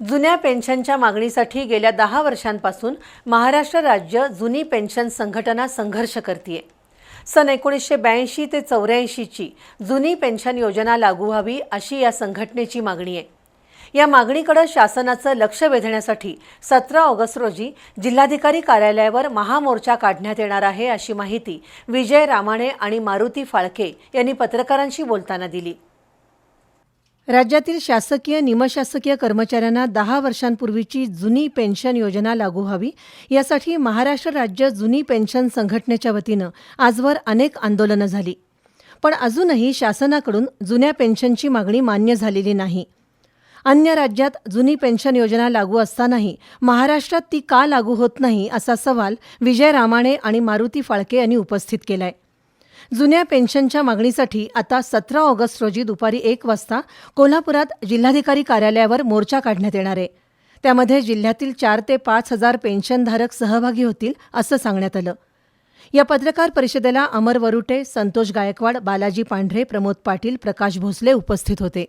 जुन्या पेन्शनच्या मागणीसाठी गेल्या दहा वर्षांपासून महाराष्ट्र राज्य जुनी पेन्शन संघटना संघर्ष करतीये. सन एकोणीसशे ब्याऐंशी ते चौऱ्याऐंशीची जुनी पेन्शन योजना लागू व्हावी अशी या संघटनेची मागणी आहे. या मागणीकडे शासनाचं लक्ष वेधण्यासाठी सतरा ऑगस्ट रोजी जिल्हाधिकारी कार्यालयावर महामोर्चा काढण्यात येणार आहे अशी माहिती विजय रामाणे आणि मारुती फाळके यांनी पत्रकारांशी बोलताना दिली. राज्यातील शासकीय निमशासकीय कर्मचाऱ्यांना दहा वर्षांपूर्वीची जुनी पेन्शन योजना लागू व्हावी. यासाठी महाराष्ट्र राज्य जुनी पेन्शन संघटनेच्या वतीनं आजवर अनेक आंदोलनं झाली. पण अजूनही शासनाकडून जुन्या पेन्शनची मागणी मान्य झालेली नाही. अन्य राज्यात जुनी पेन्शन योजना लागू असतानाही महाराष्ट्रात ती का लागू होत नाही असा सवाल विजय रामाणे आणि मारुती फाळके यांनी उपस्थित केलाय. जुन्या पेन्शनच्या मागणीसाठी आता सतरा ऑगस्ट रोजी दुपारी एक वाजता कोल्हापुरात जिल्हाधिकारी कार्यालयावर मोर्चा काढण्यात येणार आहे. त्यामध्ये जिल्ह्यातील चार ते पाच हजार पेन्शनधारक सहभागी होतील असं सांगण्यात आलं. या पत्रकार परिषदेला अमर वरुटे संतोष गायकवाड बालाजी पांढरे प्रमोद पाटील प्रकाश भोसले उपस्थित होते.